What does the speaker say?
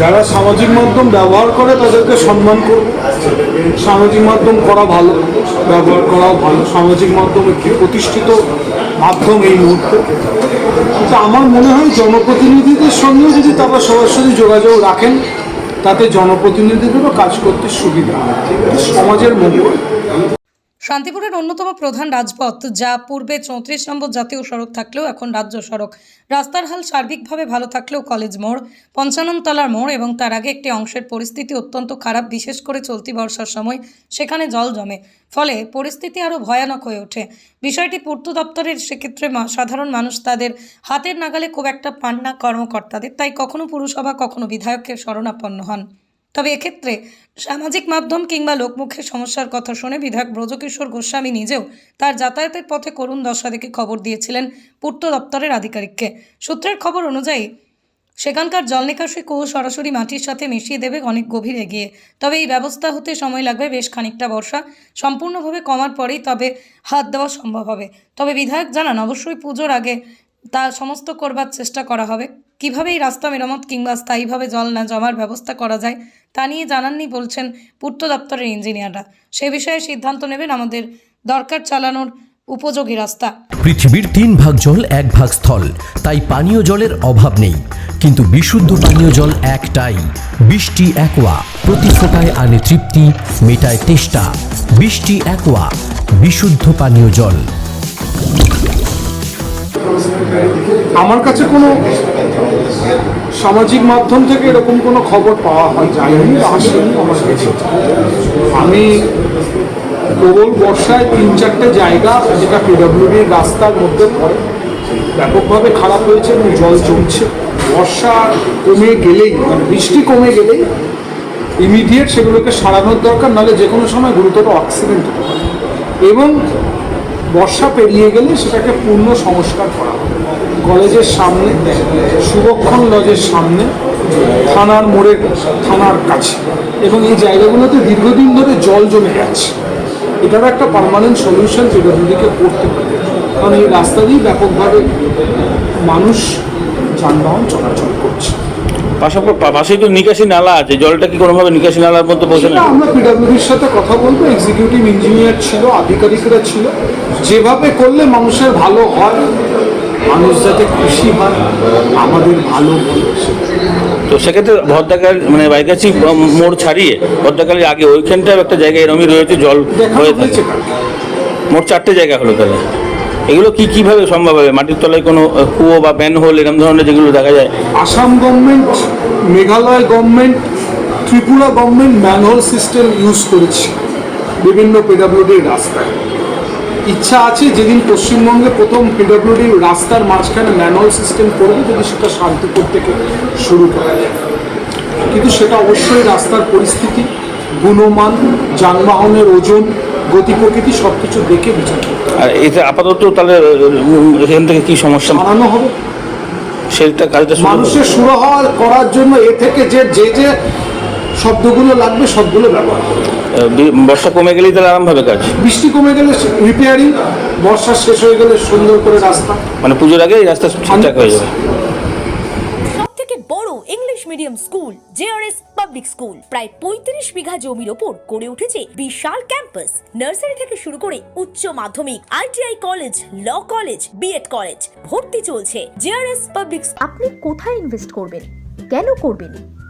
যারা সামাজিক মাধ্যম ব্যবহার করে তাদেরকে সম্মান করব সামাজিক মাধ্যম করা ভালো, ব্যবহার করাও ভালো। সামাজিক মাধ্যম একটি প্রতিষ্ঠিত মাধ্যম এই মুহূর্তে? কিন্তু আমার মনে হয় জনপ্রতিনিধিদের সঙ্গেও যদি তারা সরাসরি যোগাযোগ রাখেন, তাতে জনপ্রতিনিধিদেরও কাজ করতে সুবিধা হয়। সমাজের মঙ্গল। শান্তিপুরের অন্যতম প্রধান রাজপথ, যা পূর্বে চৌত্রিশ নম্বর জাতীয় সড়ক থাকলেও এখন রাজ্য সড়ক। রাস্তার হাল সার্বিকভাবে ভালো থাকলেও কলেজ মোড়, পঞ্চাননতলার মোড় এবং তার আগে একটি অংশের পরিস্থিতি অত্যন্ত খারাপ, বিশেষ করে চলতি বর্ষার সময় সেখানে জল জমে। ফলে পরিস্থিতি আরও ভয়ানক হয়ে ওঠে। বিষয়টি পূর্ত দপ্তরের সেক্ষেত্রে সাধারণ মানুষ তাদের হাতের নাগালে খুব একটা পান না কর্মকর্তাদের, তাই কখনো পুরসভা, কখনো বিধায়কের শরণাপন্ন হন। তবে এক্ষেত্রে সামাজিক মাধ্যম কিংবা লোকমুখে সমস্যার কথা শুনে বিধায়ক ব্রজকিশোর গোস্বামী নিজেও তার যাতায়াতের পথে করুণ দশা দেখে খবর দিয়েছিলেন পূর্ত দপ্তরের আধিকারিককে। সূত্রের খবর অনুযায়ী, সেখানকার জল নিকাশি কুয়ো সরাসরি মাটির সাথে মিশিয়ে দেবে অনেক গভীরে গিয়ে তবে এই ব্যবস্থা হতে সময় লাগবে বেশ খানিকটা বর্ষা। সম্পূর্ণভাবে কমার পরেই তবে হাত দেওয়া সম্ভব হবে। তবে বিধায়ক জানান, অবশ্যই পুজোর আগে তা সমস্ত করবার চেষ্টা করা হবে। কীভাবে এই রাস্তা মেরামত কিংবা স্থায়ীভাবে জল না জমার ব্যবস্থা করা যায়, তা নিয়ে জানাননি বলছেন পূর্ত দপ্তরের ইঞ্জিনিয়াররা। সে বিষয়ে সিদ্ধান্ত নেবেন আমাদের দরকার চালানোর উপযোগী রাস্তা। পৃথিবীর তিন ভাগ জল এক ভাগ স্থল, তাই পানীয় জলের অভাব নেই। কিন্তু বিশুদ্ধ পানীয় জল একটাই, বৃষ্টি একোয়া, প্রতি ফোটায় আনে তৃপ্তি, মেটায় তেষ্টা। বৃষ্টি একোয়া, বিশুদ্ধ পানীয় জল। আমার কাছে কোনো সামাজিক মাধ্যম থেকে এরকম কোনো খবর পাওয়া হয়, যায়নি, আসেনি আমার কাছে। আমি প্রবল বর্ষায় তিন চারটে জায়গা, যেটা পিডব্লিউডির রাস্তার মধ্যে পড়ে, ব্যাপকভাবে খারাপ হয়েছে এবং জল জমছে। বর্ষা কমে গেলেই মানে বৃষ্টি কমে গেলেই ইমিডিয়েট সেগুলোকে সারানোর দরকার, নাহলে যে কোনো সময় গুরুতর অ্যাক্সিডেন্ট হতে পারে। এবং বর্ষা পেরিয়ে গেলে সেটাকে পূর্ণ সংস্কার করা হবে। কলেজের সামনে সুরক্ষণ লজের সামনে থানার মোড়ের থানার কাছে। এবং এই জায়গাগুলোতে দীর্ঘদিন ধরে জল জমে গেছে। এটার একটা পার্মানেন্ট সলিউশন পিডব্লিউডিকে করতে হবে কারণ এই রাস্তা দিয়ে ব্যাপকভাবে মানুষ যানবাহন চলাচল করছে। পাশাপাশি পাশেই তো নিকাশি নালা আছে। জলটা কি কোনোভাবে নিকাশি নালার মধ্যে পৌঁছে না আমরা পিডব্লিউডির সাথে কথা বলব। এক্সিকিউটিভ ইঞ্জিনিয়ার ছিল আধিকারিকরা ছিল। যেভাবে করলে মানুষের ভালো হয় মানুষ যাতে খুশি হয় আমাদের ভালো তো সেক্ষেত্রে ভদ্রাকাল মানে বাইকাছি মোড় ছাড়িয়ে ভদ্রাকালের আগে ওইখানটাও একটা জায়গা এরমই রয়েছে জল হয়ে থাকে। মোট চারটে জায়গা হলো তাহলে। এগুলো কি কীভাবে সম্ভব হবে? মাটির তলায় কোনো কুয়ো বা ব্যান হোল এরকম ধরনের যেগুলো দেখা যায়? Assam government Meghalaya government Tripura government manhole system use করেছে। বিভিন্ন পিডব্লিউডির রাস্তায়। ইচ্ছা আছে যেদিন পশ্চিমবঙ্গে প্রথম পিডব্লিউডি রাস্তার মাঝখানে ম্যানুয়াল সিস্টেম করবে যদি সেটা শান্তিপুর থেকে শুরু করা যায় কিন্তু সেটা অবশ্যই রাস্তার পরিস্থিতি গুণমান যানবাহনের ওজন গতি প্রকৃতি সব কিছু দেখে বিচার করতে। আর এতে আপাতত তাহলে এখান থেকে কি সমস্যা বানানো হবে সেটা কাজটা? মানুষের সুরাহা করার জন্য এ থেকে যে যে যে শব্দগুলো লাগবে সবগুলো ব্যবহার করবে বর্ষা কমে গেলেই তাহলে আরাম হবে কাজ। বৃষ্টি কমে গেলে রিপেয়ারিং বর্ষা শেষ হয়ে গেলে সুন্দর করে রাস্তা। মানে পুজোর আগে এই রাস্তা ঠিকঠাক হয়ে যাবে। বড় English medium school JRS public school প্রায় পঁয়ত্রিশ বিঘা জমির ওপর গড়ে উঠেছে বিশাল ক্যাম্পাস নার্সারি থেকে শুরু করে উচ্চ মাধ্যমিক ITI college law college BEd college ভর্তি চলছে। জেআরএস পাবলিক আপনি কোথায় ইনভেস্ট করবেন? কেন করবেন?